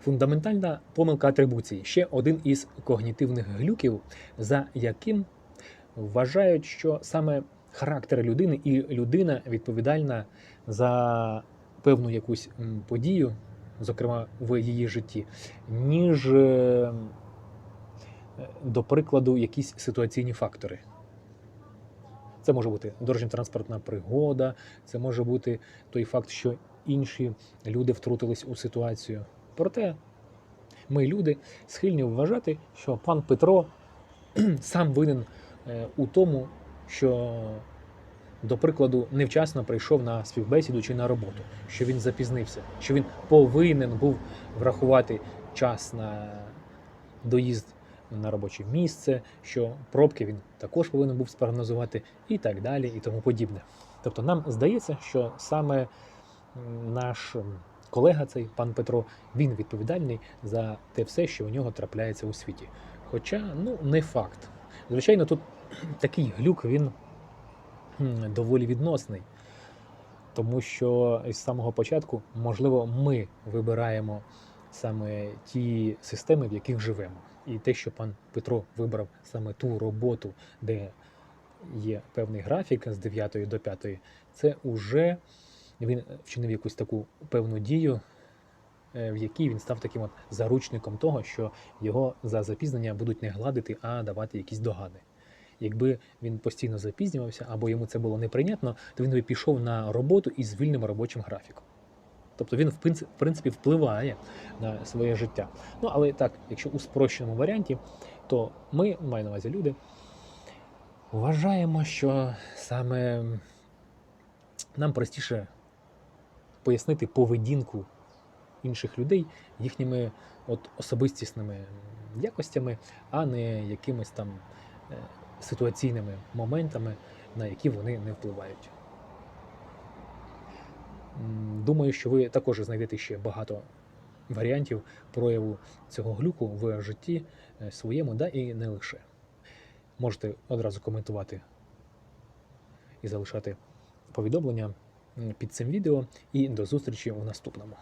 Фундаментальна помилка атрибуції ще один із когнітивних глюків, за яким вважають, що саме характер людини і людина відповідальна за певну якусь подію, зокрема в її житті, ніж, е, до прикладу, якісь ситуаційні фактори. Це може бути дорожньо-транспортна пригода, це може бути той факт, що інші люди втрутились у ситуацію. Проте ми, люди, схильні вважати, що пан Петро сам винен е, у тому, що, до прикладу, невчасно прийшов на співбесіду чи на роботу, що він запізнився, що він повинен був врахувати час на доїзд на робоче місце, що пробки він також повинен був спрогнозувати, і так далі, і тому подібне. Тобто нам здається, що саме наш колега, цей пан Петро, він відповідальний за те все, що у нього трапляється у світі. Хоча, ну, не факт. Звичайно, тут такий глюк він доволі відносний, тому що з самого початку, можливо, ми вибираємо саме ті системи, в яких живемо. І те, що пан Петро вибрав саме ту роботу, де є певний графік з 9 до 5, це вже він вчинив якусь таку певну дію, е, в якій він став таким от заручником того, що його за запізнення будуть не гладити, а давати якісь догади. Якби він постійно запізнювався або йому це було неприйнятно, то він би пішов на роботу із вільним робочим графіком. Тобто він в принципі, впливає на своє життя. Ну але так, якщо у спрощеному варіанті, то ми, маю на увазі люди, вважаємо, що саме нам простіше пояснити поведінку інших людей їхніми от особистісними якостями, а не якимись там е, ситуаційними моментами, на які вони не впливають. Думаю, що ви також знайдете ще багато варіантів прояву цього глюку в житті е, своєму, да і не лише. Можете одразу коментувати і залишати повідомлення під цим відео. І до зустрічі у наступному.